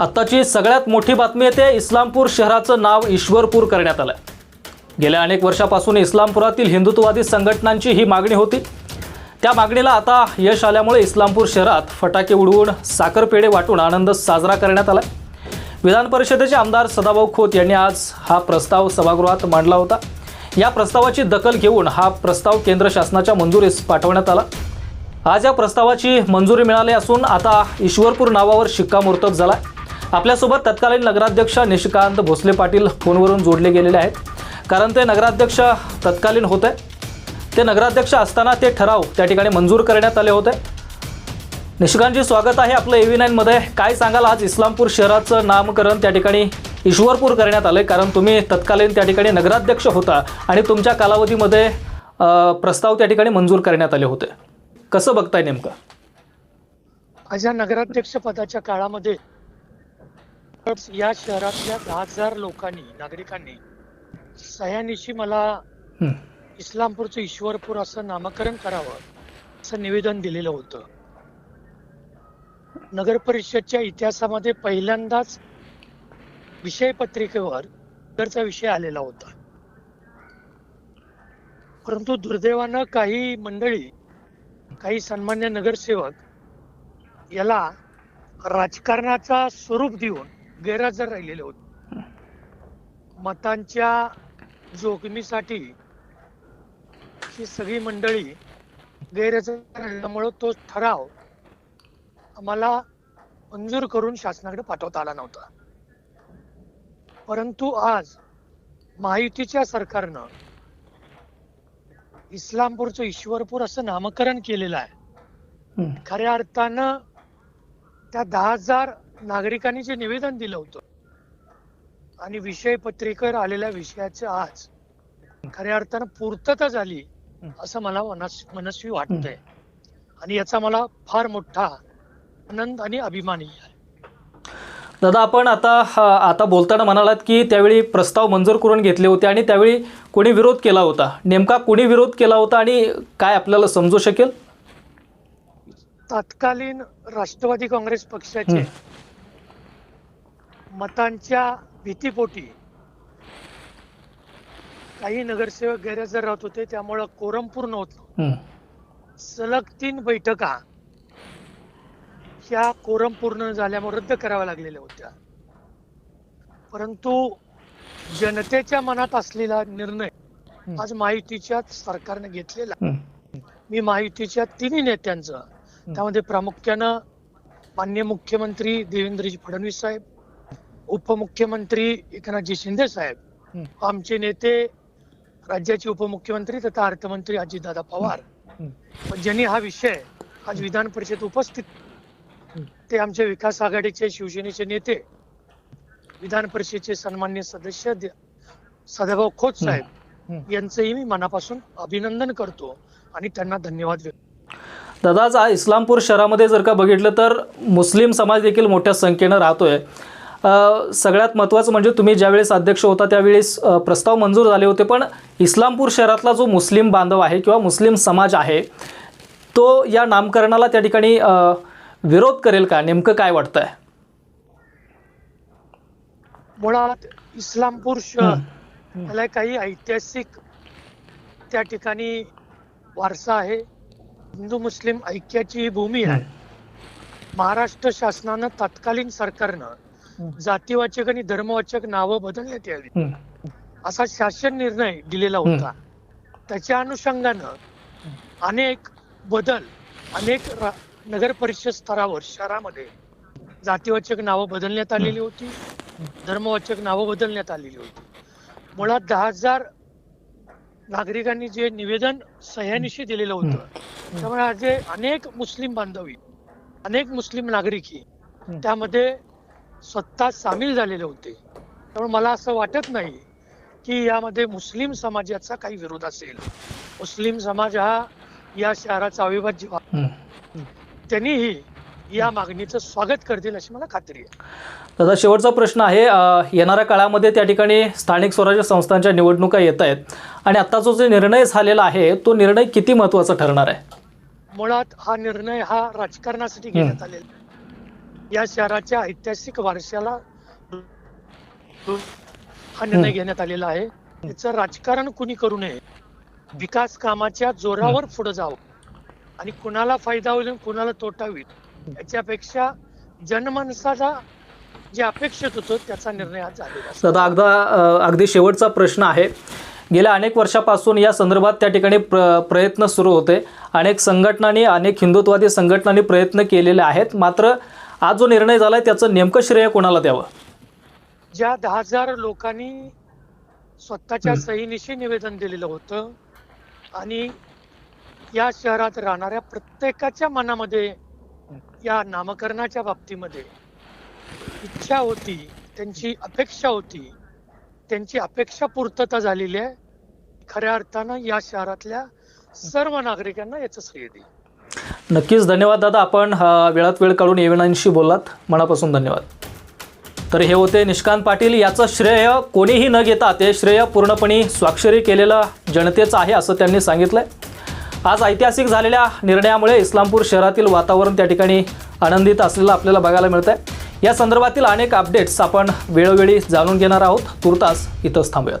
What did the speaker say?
आत्ताची सगळ्यात मोठी बातमी येते इस्लामपूर शहराचं नाव ईश्वरपूर करण्यात आलं गेल्या अनेक वर्षापासून इस्लामपुरातील हिंदुत्ववादी संघटनांची ही मागणी होती. त्या मागणीला आता यश आल्यामुळे इस्लामपूर शहरात फटाके उडवून साखरपेढे वाटून आनंद साजरा करण्यात आला विधान परिषदेचे आमदार सदाभाऊ खोत यांनी आज हा प्रस्ताव सभागृहात मांडला होता. या प्रस्तावाची दखल घेऊन हा प्रस्ताव केंद्र शासनाच्या मंजुरीस पाठवण्यात आला. आज या प्रस्तावाची मंजुरी मिळाली असून आता ईश्वरपूर नावावर शिक्कामोर्तब झाला आपल्यासोबत तत्कालीन नगराध्यक्ष निशिकांत भोसले पाटील फोनवरून जोडले गेलेले आहेत. कारण ते नगराध्यक्ष तत्कालीन होते. ते नगराध्यक्ष असताना ते ठराव त्या ठिकाणी मंजूर करण्यात आले होते. निशिकांतजी स्वागत आहे आपलं एव्ही नाईनमध्ये काय सांगाल? आज इस्लामपूर शहराचं नामकरण त्या ठिकाणी ईश्वरपूर करण्यात आलं कारण तुम्ही तत्कालीन त्या ठिकाणी नगराध्यक्ष होता आणि तुमच्या कालावधीमध्ये प्रस्ताव त्या ठिकाणी मंजूर करण्यात आले होते. कसं बघताय नेमकं? माझ्या नगराध्यक्ष पदाच्या काळामध्ये या शहरातल्या दहा हजार लोकांनी नागरिकांनी सह्यानिशी मला. इस्लामपूरचं ईश्वरपूर असं नामकरण करावं असं निवेदन दिलेलं होतं नगर परिषदच्या इतिहासामध्ये पहिल्यांदाच विषय पत्रिकेवर नगरचा विषय आलेला होता परंतु दुर्दैवानं काही मंडळी काही सन्मान्य नगरसेवक याला राजकारणाचा स्वरूप देऊन गैरहजर राहिलेले होते. मतांच्या जोखमीसाठी ही सगळी मंडळी गैरहजर राहिल्यामुळं तो ठराव आम्हाला मंजूर करून शासनाकडे पाठवता आला नव्हता. परंतु आज महायुतीच्या सरकारनं इस्लामपूरचं ईश्वरपूर असं नामकरण केलेलं आहे. खऱ्या अर्थानं त्या दहा हजार नागरिकांनी जे निवेदन दिलं होतं आणि विषय पत्रिकेवर आलेल्या विषयाचं आज खऱ्या अर्थानं पूर्तता झाली असं मला मनस मनस्वी वाटतंय. आणि याचा मला फार मोठा आनंद आणि अभिमानी आहे. दादा आपण आता आता बोलताना म्हणालात की त्यावेळी प्रस्ताव मंजूर करून घेतले होते आणि त्यावेळी कोणी विरोध केला होता. नेमका कोणी विरोध केला होता आणि काय आपल्याला समजू शकेल? तत्कालीन राष्ट्रवादी काँग्रेस पक्षाचे मतांच्या भीतीपोटी काही नगरसेवक गैरहजर राहत होते त्यामुळं कोरम पूर्ण होत. सलग तीन बैठका ह्या कोरम पूर्ण झाल्यामुळे रद्द कराव्या लागलेल्या होत्या परंतु जनतेच्या मनात असलेला निर्णय. आज माहितीच्या सरकारने घेतलेला. मी माहितीच्या तिन्ही नेत्यांचं त्यामध्ये प्रामुख्यानं मान्य मुख्यमंत्री देवेंद्रजी फडणवीस साहेब उपमुख्यमंत्री एकनाथजी शिंदे साहेब. आमचे नेते राज्याचे उपमुख्यमंत्री तथा अर्थमंत्री अजितदादा पवार हं. पण ज्यांनी हा विषय आज विधान परिषद उपस्थित. ते आमचे विकास आघाडीचे शिवसेनेचे नेते विधान परिषदेचे सन्मान्य सदस्य दे- सदाभाऊ खोत. साहेब यांचंही मी मनापासून अभिनंदन करतो आणि त्यांना धन्यवाद व्यक्त दादा आज इस्लामपूर शहरामध्ये जर का बघितलं तर मुस्लिम समाज देखील मोठ्या संख्येनं राहतोय सगळ्यात महत्त्वाचं म्हणजे तुम्ही ज्यावेळेस अध्यक्ष होता त्यावेळेस प्रस्ताव मंजूर झाले होते. पण इस्लामपूर शहरातला जो मुस्लिम बांधव आहे किंवा मुस्लिम समाज आहे तो या नामकरणाला त्या ठिकाणी विरोध करेल का? नेमकं काय वाटतंय? मुळात इस्लामपूर शहर काही ऐतिहासिक त्या ठिकाणी वारसा आहे. हिंदू मुस्लिम ऐक्याची ही भूमी आहे. महाराष्ट्र शासनानं तत्कालीन सरकारनं जातीवाचक आणि धर्मवाचक नावं बदलण्यात यावी. असा शासन निर्णय दिलेला होता. त्याच्या अनुषंगानं अनेक बदल अनेक नगर परिषद स्तरावर शहरामध्ये जातीवाचक नावं बदलण्यात आलेली होती. धर्मवाचक नावं बदलण्यात आलेली होती. मुळात दहा हजार नागरिकांनी जे निवेदन सह्यानिशी दिलेलं होतं त्यामुळे आज अनेक मुस्लिम बांधवी अनेक मुस्लिम नागरिकी हं. त्यामध्ये स्वतः सामील झालेले होते. त्यामुळे मला असं वाटत नाही की यामध्ये मुस्लिम समाजाचा काही विरोध असेल. मुस्लिम समाज हा या शहराचा अविभाज्य हं. त्यांनीही या मागणीचं स्वागत करतील अशी मला खात्री आहे. दादा शेवटचा प्रश्न आहे येणाऱ्या काळामध्ये त्या ठिकाणी स्थानिक स्वराज्य संस्थांच्या निवडणुका येत आहेत आणि आत्ताचा जो निर्णय झालेला आहे तो निर्णय किती महत्त्वाचा ठरणार आहे? मुळात हा निर्णय हा राजकारणासाठी घेण्यात आलेला. या शहराच्या ऐतिहासिक वारशाला हा निर्णय. घेण्यात आलेला आहे. याचं राजकारण कुणी करू नये? विकास कामाच्या जोरावर पुढे जावं. आणि कुणाला फायदा होईल कुणाला तोटा होईल याच्यापेक्षा जनमानसाला जे अपेक्षित होतं त्याचा निर्णय आज झालेला अगदा अगदी शेवटचा प्रश्न आहे. गेल्या अनेक वर्षापासून या संदर्भात त्या ठिकाणी प्र प्रयत्न सुरू होते. अनेक संघटनांनी अनेक हिंदुत्वादी संघटनांनी प्रयत्न केलेले आहेत. मात्र आज जो निर्णय झाला आहे त्याचं नेमकं श्रेय कोणाला द्यावं? ज्या दहा हजार लोकांनी स्वतःच्या. सहीनिशी निवेदन दिलेलं होतं आणि या शहरात राहणाऱ्या प्रत्येकाच्या मनामध्ये या नामकरणाच्या बाबतीमध्ये इच्छा होती त्यांची अपेक्षा होती त्यांची अपेक्षा पूर्तता झालेली आहे. खऱ्या अर्थानं या शहरातल्या सर्व नागरिकांना याचं श्रेय देईल नक्कीच धन्यवाद दादा. आपण वेळात वेळ काढून येविनांशी बोललात. मनापासून धन्यवाद. तर हे होते निष्कांत पाटील. याचं श्रेय कोणीही न घेता ते श्रेय पूर्णपणे स्वाक्षरी केलेलं जनतेचं आहे असं त्यांनी सांगितलंय. आज ऐतिहासिक झालेल्या निर्णयामुळे इस्लामपूर शहरातील वातावरण त्या ठिकाणी आनंदित असलेलं आपल्याला बघायला मिळत आहे या संदर्भातील अनेक अपडेट्स आपण वेळोवेळी जाणून घेणार आहोत. तुर्तास इथंच थांबूयात.